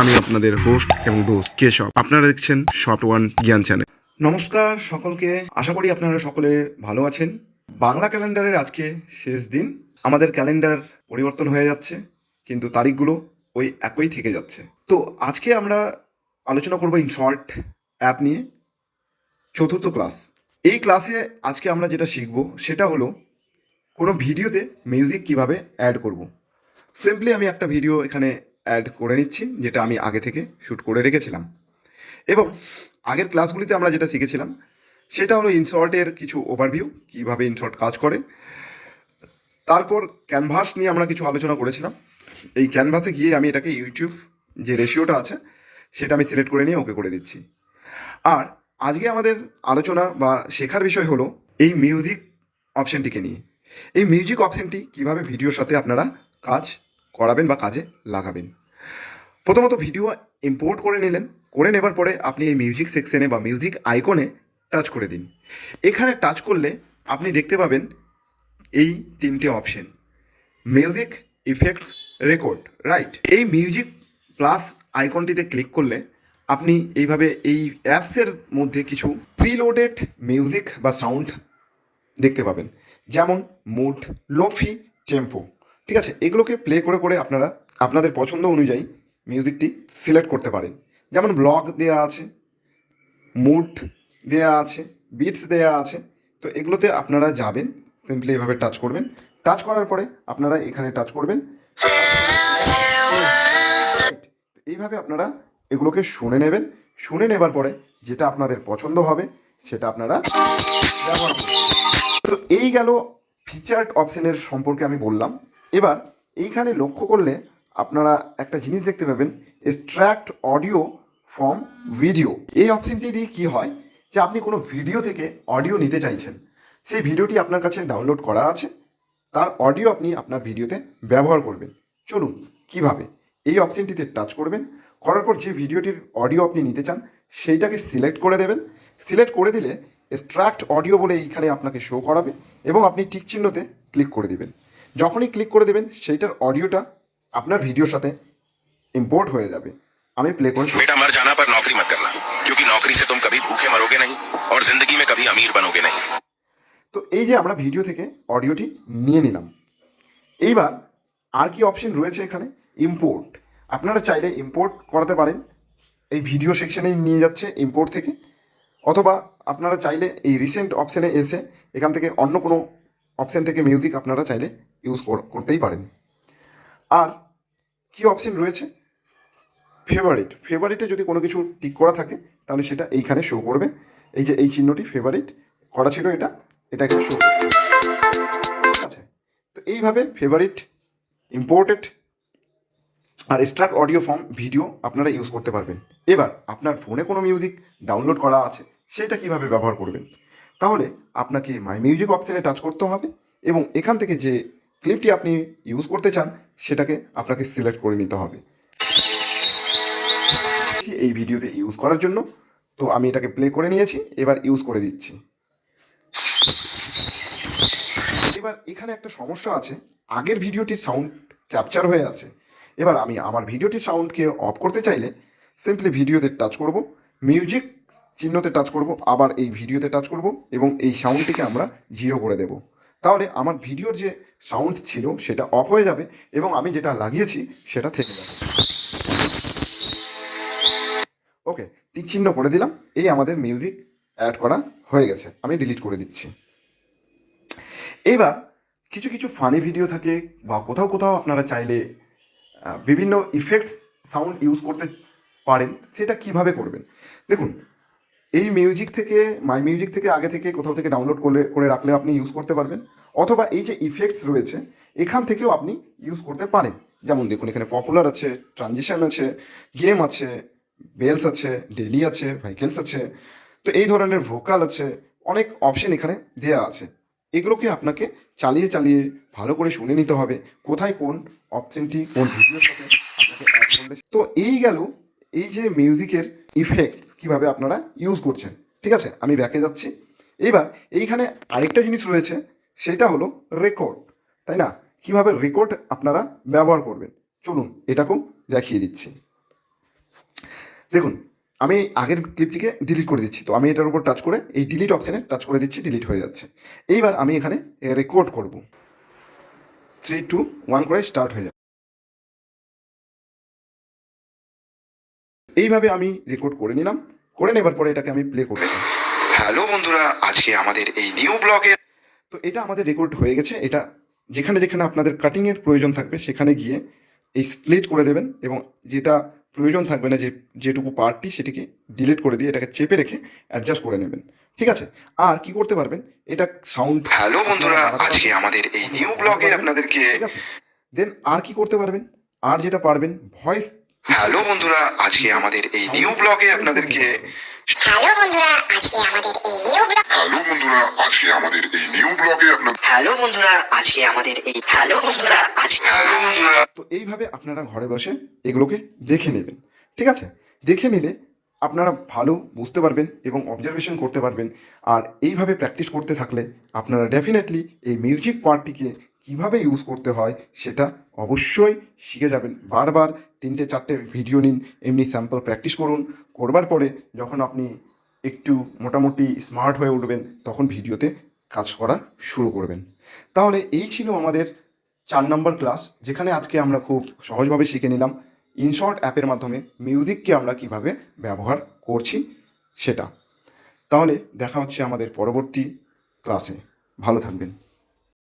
আমি আপনাদের হোস্ট এবং দোস্ত কেশব। আপনারা দেখছেন শর্ট ওয়ান জ্ঞান চ্যানেল নমস্কার সকলকে। আশা করি আপনারা সকলে ভালো আছেন। বাংলা ক্যালেন্ডারের আজকে শেষ দিন। আমাদের ক্যালেন্ডার পরিবর্তন হয়ে যাচ্ছে, কিন্তু তারিখগুলো ওই একই থেকে যাচ্ছে। তো আজকে আমরা আলোচনা করব ইন শর্ট অ্যাপ নিয়ে। চতুর্থ ক্লাস এই ক্লাসে আজকে আমরা যেটা শিখব, সেটা হলো কোনো ভিডিওতে মিউজিক কীভাবে অ্যাড করব। সিম্পলি আমি একটা ভিডিও এখানে অ্যাড করে নিচ্ছি, যেটা আমি আগে থেকে শ্যুট করে রেখেছিলাম। এবং আগের ক্লাসগুলিতে আমরা যেটা শিখেছিলাম, সেটা হলো ইনশর্টের কিছু ওভারভিউ কীভাবে ইনশর্ট কাজ করে। তারপর ক্যানভাস নিয়ে আমরা কিছু আলোচনা করেছিলাম। এই ক্যানভাসে গিয়ে আমি এটাকে ইউটিউব যে রেশিওটা আছে, সেটা আমি সিলেক্ট করে নিয়ে ওকে করে দিচ্ছি। আর আজকে আমাদের আলোচনা বা শেখার বিষয় হলো এই মিউজিক অপশনটিকে নিয়ে। এই মিউজিক অপশনটি কীভাবে ভিডিওর সাথে আপনারা কাজ করাবেন বা কাজে লাগাবেন। প্রথমত ভিডিও ইম্পোর্ট করে নিলেন। করে নেবার পরে আপনি এই মিউজিক সেকশনে বা মিউজিক আইকনে টাচ করে দিন। এখানে টাচ করলে আপনি দেখতে পাবেন এই তিনটে option music effects record right এই মিউজিক প্লাস আইকনটিতে ক্লিক করলে আপনি এইভাবে এই অ্যাপসের মধ্যে কিছু প্রিলোডেড মিউজিক বা সাউন্ড দেখতে পাবেন। যেমন মুড লোফি টেম্পো ঠিক আছে, এগুলোকে প্লে করে করে আপনারা আপনাদের পছন্দ অনুযায়ী মিউজিকটি সিলেক্ট করতে পারেন। যেমন ব্লগ দেয়া আছে মুড দেয়া আছে বিটস দেয়া আছে, তো এগুলোতে আপনারা যাবেন সিম্পলি এভাবে টাচ করবেন। টাচ করার পরে আপনারা এখানে টাচ করবেন। এইভাবে আপনারা এগুলোকে শুনে নেবেন। শুনে নেবার পরে যেটা আপনাদের পছন্দ হবে, সেটা আপনারা ব্যবহার করবেন। তো এই গেল ফিচার্ড অপশনের সম্পর্কে আমি বললাম। এবার এইখানে লক্ষ্য করলে আপনারা একটা জিনিস দেখতে পাবেন এক্সট্র্যাক্ট অডিও ফ্রম ভিডিও এই অপশনটি দিয়ে কী হয় যে আপনি কোনো ভিডিও থেকে অডিও নিতে চাইছেন। সেই ভিডিওটি আপনার কাছে ডাউনলোড করা আছে, তার অডিও আপনি আপনার ভিডিওতে ব্যবহার করবেন। চলুন, কীভাবে? এই অপশনটিতে টাচ করবেন, করার পর যে ভিডিওটির অডিও আপনি নিতে চান, সেইটাকে সিলেক্ট করে দেবেন। সিলেক্ট করে দিলে এক্সট্রাক্ট অডিও বলে এইখানে আপনাকে শো করাবে এবং আপনি টিক চিহ্নতে ক্লিক করে দিবেন। যখনই ক্লিক করে দেবেন সেইটার অডিওটা আপনার ভিডিওর সাথে ইম্পোর্ট হয়ে যাবে আমি প্লে করে show- बेटा मर जाना पर नौकरी मत करना क्योंकि नौकरी से तुम कभी भूखे मरोगे नहीं और जिंदगी में कभी अमीर बनोगे नहीं তো এই যে আমরা ভিডিও থেকে অডিওটি নিয়ে নিলাম এইবার আর কি অপশন রয়েছে এখানে ইম্পোর্ট আপনারা চাইলে ইম্পোর্ট করাতে পারেন এই ভিডিও সেকশনেই নিয়ে যাচ্ছে ইম্পোর্ট থেকে অথবা আপনারা চাইলে এই রিসেন্ট অপশানে এসে এখান থেকে অন্য কোনো অপশান থেকে মিউজিক আপনারা চাইলে ইউজ করতেই পারেন। আর কি অপশন রয়েছে? ফেভারিট ফেভারিটে যদি কোনো কিছু টিক করা থাকে, তাহলে সেটা এইখানে শো করবে। এই যে, এই চিহ্নটি ফেভারিট করা ছিল এটা এটা এখানে শো ঠিক আছে তো এইভাবে ফেভারিট ইম্পোর্টেড আর এক্সট্রাক্ট অডিও ফর্ম ভিডিও আপনারা ইউজ করতে পারবেন। এবার, আপনার ফোনে কোনো মিউজিক ডাউনলোড করা আছে, সেটা কীভাবে ব্যবহার করবেন? তাহলে আপনাকে মাই মিউজিক অপশানে টাচ করতে হবে এবং এখান থেকে যে ক্লিপটি আপনি ইউজ করতে চান, সেটাকে আপনাকে সিলেক্ট করে নিতে হবে। এই ভিডিওতে ইউজ করার জন্য তো আমি এটাকে প্লে করে নিয়েছি, এবার ইউজ করে দিচ্ছি। এবার এখানে একটা সমস্যা আছে, আগের ভিডিওটির সাউন্ড ক্যাপচার হয়ে আছে। এবার আমি আমার ভিডিওটির সাউন্ডকে অফ করতে চাইলে সিম্পলি ভিডিওতে টাচ করব মিউজিক চিহ্নতে টাচ করব, আবার এই ভিডিওতে টাচ করব এবং এই সাউন্ডটিকে আমরা জিরো করে দেব। তাহলে আমার ভিডিওর যে সাউন্ড ছিল সেটা অফ হয়ে যাবে এবং আমি যেটা লাগিয়েছি সেটা থেকে যাবে। ওকে টিক চিহ্ন করে দিলাম। এই আমাদের মিউজিক অ্যাড করা হয়ে গেছে। আমি ডিলিট করে দিচ্ছি। এবার কিছু কিছু ফানি ভিডিও থাকে বা কোথাও কোথাও আপনারা চাইলে বিভিন্ন ইফেক্টস সাউন্ড ইউজ করতে পারেন। সেটা কীভাবে করবেন? দেখুন এই মিউজিক থেকে মাই মিউজিক থেকে, আগে থেকে, কোথাও থেকে ডাউনলোড করে করে রাখলে আপনি ইউজ করতে পারবেন। অথবা এই যে ইফেক্টস রয়েছে, এখান থেকেও আপনি ইউজ করতে পারেন। যেমন দেখুন, এখানে পপুলার আছে ট্রানজিশন আছে গেম আছে বেলস আছে ডেলি আছে ভেহিকেলস আছে। তো এই ধরনের ভোকাল আছে, অনেক অপশন এখানে দেয়া আছে। এগুলোকে আপনাকে চালিয়ে চালিয়ে ভালো করে শুনে নিতে হবে, কোথায় কোন অপশনটি, কোন ভিডিওর সাথে আপনাকে করলে। তো এই গেল এই যে মিউজিকের ইফেক্ট কীভাবে আপনারা ইউজ করছেন। ঠিক আছে? আমি ব্যাকে যাচ্ছি। এইবার এইখানে আরেকটা জিনিস রয়েছে, সেটা হলো রেকর্ড তাই না? কীভাবে রেকর্ড আপনারা ব্যবহার করবেন? চলুন, এটাকেও দেখিয়ে দিচ্ছি। দেখুন, আমি আগের ক্লিপটিকে ডিলিট করে দিচ্ছি। তো আমি এটার উপর টাচ করে, এই ডিলিট অপশানে টাচ করে দিচ্ছি ডিলিট হয়ে যাচ্ছে। এইবার আমি এখানে রেকর্ড করব। থ্রি টু ওয়ান করে স্টার্ট হয়ে যাবে এইভাবে আমি রেকর্ড করে নিলাম। করে নেবার পরে এটাকে আমি প্লে করছি। হ্যালো বন্ধুরা আজকে আমাদের এই নিউ ব্লগে তো এটা আমাদের রেকর্ড হয়ে গেছে। এটা যেখানে যেখানে আপনাদের কাটিংয়ের প্রয়োজন থাকবে সেখানে গিয়ে এই স্প্লিট করে দেবেন এবং যেটা প্রয়োজন থাকবে না যে যেটুকু পার্টটি সেটিকে ডিলিট করে দিয়ে এটাকে চেপে রেখে অ্যাডজাস্ট করে নেবেন। ঠিক আছে? আর কি করতে পারবেন? এটা সাউন্ড হ্যালো বন্ধুরা আজকে আমাদের এই নিউ ব্লগে আপনাদেরকে দেন আর কি করতে পারবেন? আর যেটা পারবেন ভয়েস হ্যালো বন্ধুরা আজকে আমাদের এই নিউ ব্লগে আপনাদেরকে হ্যালো বন্ধুরা আজকে আমাদের এই নিউ ব্লগ হ্যালো বন্ধুরা আজকে আমাদের এই নিউ ব্লগে আপনাদের হ্যালো বন্ধুরা আজকে আমাদের এই হ্যালো বন্ধুরা আজকে হ্যালো বন্ধুরা। তো এইভাবে আপনারা ঘরে বসে এগুলোকে দেখে নেবেন ঠিক আছে? দেখে নিলে আপনারা ভালো বুঝতে পারবেন এবং অবজারভেশন করতে পারবেন। আর এইভাবে প্র্যাকটিস করতে থাকলে আপনারা ডেফিনেটলি এই মিউজিক পার্টটিকে কীভাবে ইউজ করতে হয় সেটা অবশ্যই শিখে যাবেন। বারবার তিনটে, চারটে ভিডিও নিন, এমনি স্যাম্পল প্র্যাকটিস করুন। করবার পরে যখন আপনি একটু মোটামুটি স্মার্ট হয়ে উঠবেন, তখন ভিডিওতে কাজ করা শুরু করবেন। তাহলে এই ছিল আমাদের চার নম্বর ক্লাস যেখানে আজকে আমরা খুব সহজভাবে শিখে নিলাম। ইনশর্ট অ্যাপের মাধ্যমে মিউজিককে আমরা কীভাবে ব্যবহার করছি সেটা। তাহলে দেখা হচ্ছে আমাদের পরবর্তী ক্লাসে ভালো থাকবেন।